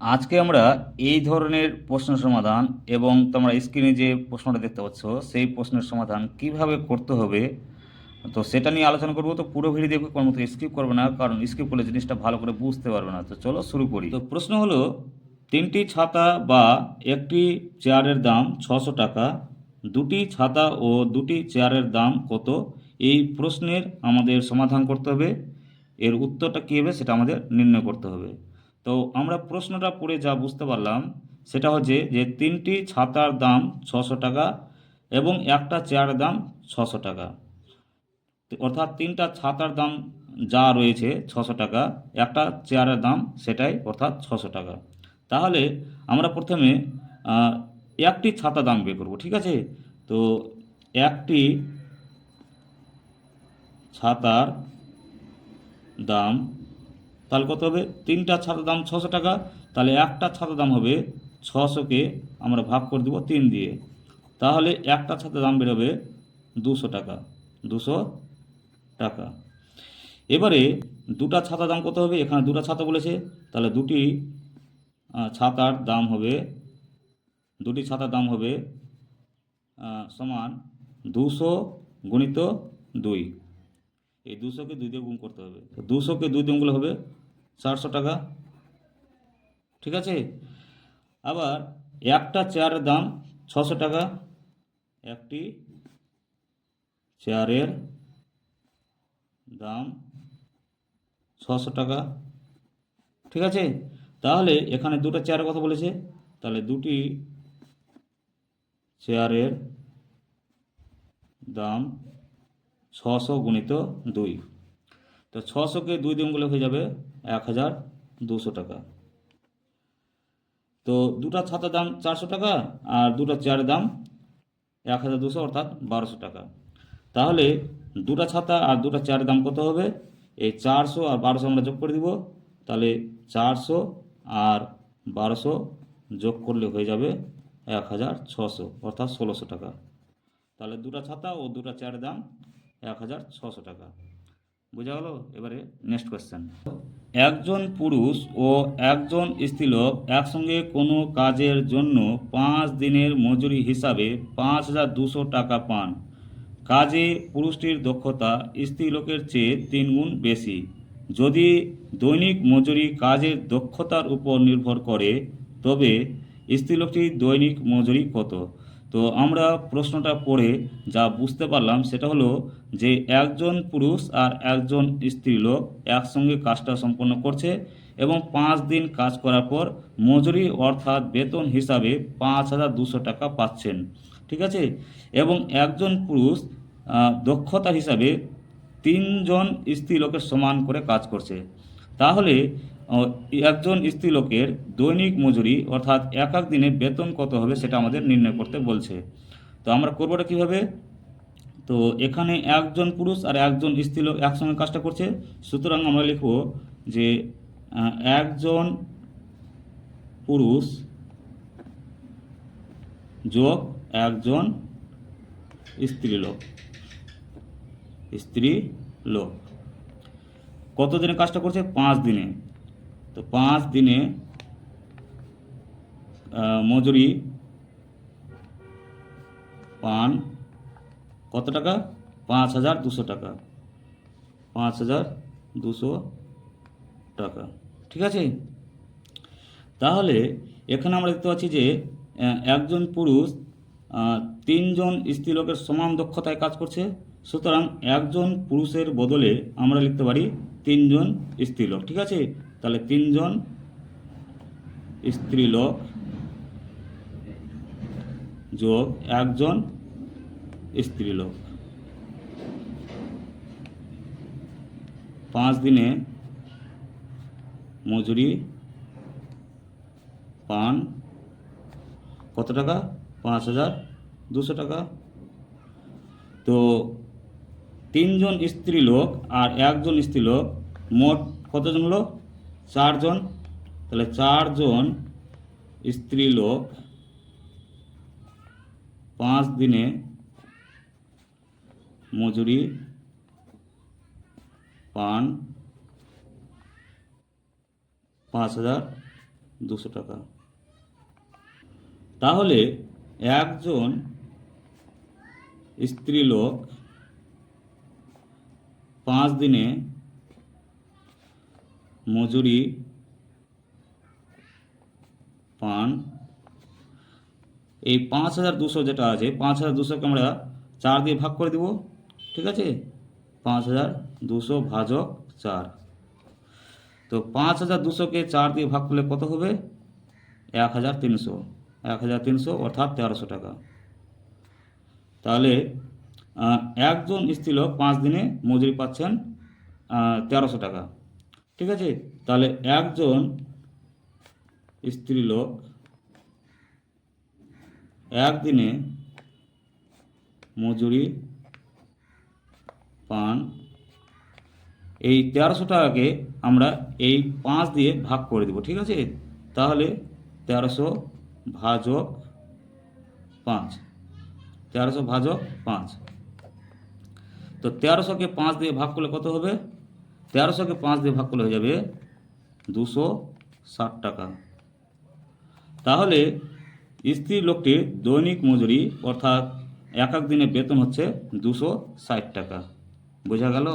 আজকে আমরা এই ধরনের প্রশ্ন সমাধান এবং তোমরা স্ক্রিনে যে প্রশ্নটা দেখতে পাচ্ছ, সেই প্রশ্নের সমাধান কীভাবে করতে হবে, তো সেটা নিয়ে আলোচনা করব। তো পুরো ভিডিও দেখবে, কোনো মতো স্কিপ করবে না, কারণ স্কিপ করলে জিনিসটা ভালো করে বুঝতে পারবে না। তো চলো শুরু করি। তো প্রশ্ন হলো, তিনটি ছাতা বা একটি চেয়ারের দাম ছশো টাকা, দুটি ছাতা ও দুটি চেয়ারের দাম কত? এই প্রশ্নের আমাদের সমাধান করতে হবে। এর উত্তরটা কী হবে, সেটা আমাদের নির্ণয় করতে হবে। তো আমরা প্রশ্নটা পড়ে যা বুঝতে পারলাম, সেটা হচ্ছে যে তিনটি ছাতার দাম ছশো টাকা এবং একটা চেয়ারের দাম ছশো টাকা। অর্থাৎ তিনটা ছাতার দাম যা রয়েছে ছশো টাকা, একটা চেয়ারের দাম সেটাই অর্থাৎ ছশো টাকা। তাহলে আমরা প্রথমে একটি ছাতা দাম বের করব, ঠিক আছে? তো একটি ছাতার দাম তাহলে কত হবে? তিনটা ছাতার দাম ছশো টাকা। তাহলে একটা ছাতার দাম হবে ছশোকে আমরা ভাগ করে দেবো তিন দিয়ে। তাহলে একটা ছাতার দাম বেরোবে দুশো টাকা দুশো টাকা। এবারে দুটা ছাতার দাম কত হবে? এখানে দুটা ছাতা বলেছে। তাহলে দুটি ছাতার দাম হবে, দুটি ছাতার দাম হবে সমান দুশো গুণিত দুই। এই দুশোকে দুই দিয়ে গুণ করতে হবে। তো দুশোকে দুই দিয়ে গুণ হবে চারশো টাকা। ঠিক আছে? আবার একটা চেয়ারের দাম ছশো টাকা। একটি চেয়ারের দাম ছশো টাকা। ঠিক আছে? তাহলে এখানে দুটো চেয়ারের কথা বলেছে। তাহলে দুটি চেয়ারের দাম ছশো গুণিত দুই। তো ছশোকে দুই দিনগুলো হয়ে যাবে এক হাজার দুশো টাকা। তো দুটা ছাতার দাম চারশো টাকা আর দুটো চেয়ারের দাম এক হাজার দুশো অর্থাৎ বারোশো টাকা। তাহলে দুটা ছাতা আর দুটা চেয়ারের দাম কত হবে? এই চারশো আর বারোশো আমরা যোগ করে দিব। তাহলে চারশো আর বারোশো যোগ করলে হয়ে যাবে এক হাজার ছশো অর্থাৎ ষোলোশো টাকা। তাহলে দুটা ছাতা ও দুটা চেয়ারের দাম এক হাজার ছশো টাকা। বোঝা গেল? এবারে নেক্সট কোয়েশ্চেন একজন পুরুষ ও একজন স্ত্রীলোক একসঙ্গে কোনো কাজের জন্য পাঁচ দিনের মজুরি হিসাবে পাঁচ হাজার দুশো টাকা পান। কাজে পুরুষটির দক্ষতা স্ত্রীলোকের চেয়ে তিন গুণ বেশি। যদি দৈনিক মজুরি কাজের দক্ষতার উপর নির্ভর করে, তবে স্ত্রীলোকটির দৈনিক মজুরি কত? তো আমরা প্রশ্নটা পড়ে যা বুঝতে পারলাম সেটা হলো যে একজন পুরুষ আর একজন স্ত্রীলোক একসঙ্গে কাজটা সম্পন্ন করছে এবং পাঁচ দিন কাজ করার পর মজুরি অর্থাৎ বেতন হিসাবে পাঁচ হাজার দুশো টাকা পাচ্ছেন, ঠিক আছে? এবং একজন পুরুষ দক্ষতা হিসাবে তিনজন স্ত্রীলোকের সমান করে কাজ করছে। তাহলে একজন স্ত্রীলোকের দৈনিক মজুরি, অর্থাৎ এক এক দিনে বেতন কত হবে সেটা আমাদের নির্ণয় করতে বলছে। তো আমরা করবোটা কীভাবে? তো এখানে একজন পুরুষ আর একজন স্ত্রীলোক একসঙ্গে কাজটা করছে। সুতরাং আমরা লিখব যে একজন পুরুষ যোগ একজন স্ত্রীলোক। স্ত্রী লোক কত দিনে কাজটা করছে? পাঁচ দিনে। তো পাঁচ দিনে মজুরি, পান, কত টাকা? পাঁচ হাজার দুশো টাকা। পাঁচ হাজার দুশো টাকা। ঠিক আছে? তাহলে এখানে আমরা দেখতে পাচ্ছি যে একজন পুরুষ তিনজন স্ত্রীলোকের সমান দক্ষতায় কাজ করছে। সুতরাং একজন পুরুষের বদলে আমরা লিখতে পারি তিনজন স্ত্রীলোক ঠিক আছে? তাহলে তিনজন স্ত্রীলোক যোগ একজন স্ত্রীলোক। পাঁচ দিনে মজুরি, পান কত টাকা? পাঁচ হাজার দুশো টাকা। তো তিনজন স্ত্রীলোক আর একজন স্ত্রীলোক মোট কতজন হলো চারজন, তাহলে চারজন স্ত্রীলোক পাঁচ দিনে মজুরি পান পাঁচ হাজার দুশো টাকা। তাহলে একজন স্ত্রী লোক পাঁচ দিনে মজুরি, পান। এই পাঁচ হাজার দুশো যেটা আছে, পাঁচ হাজার দুশোকে আমরা চার দিয়ে ভাগ করে দেব, ঠিক আছে? পাঁচ হাজার দুশো ভাজক চার। তো পাঁচ হাজার দুশোকে চার দিয়ে ভাগ করলে কত হবে? এক হাজার তিনশো। এক হাজার তিনশো অর্থাৎ তেরোশো টাকা। তাহলে একজন স্ত্রীলোক পাঁচ দিনে মজুরি পাচ্ছেন তেরোশো টাকা। ঠিক আছে? তাহলে একজন স্ত্রীলোক একদিনে মজুরি পান। এই তেরোশো টাকাকে আমরা এই পাঁচ দিয়ে ভাগ করে দেব, ঠিক আছে? তাহলে তেরোশো ভাজক পাঁচ। তেরোশো ভাজক পাঁচ। তো তেরোশোকে পাঁচ দিয়ে ভাগ করলে কত হবে? তেরোশোকে পাঁচ দিয়ে ভাগ করলে হয়ে যাবে দুশো ষাট টাকা। তাহলে স্ত্রী লোকটির দৈনিক মজুরি অর্থাৎ এক এক দিনের বেতন হচ্ছে দুশো ষাট টাকা। বোঝা গেল?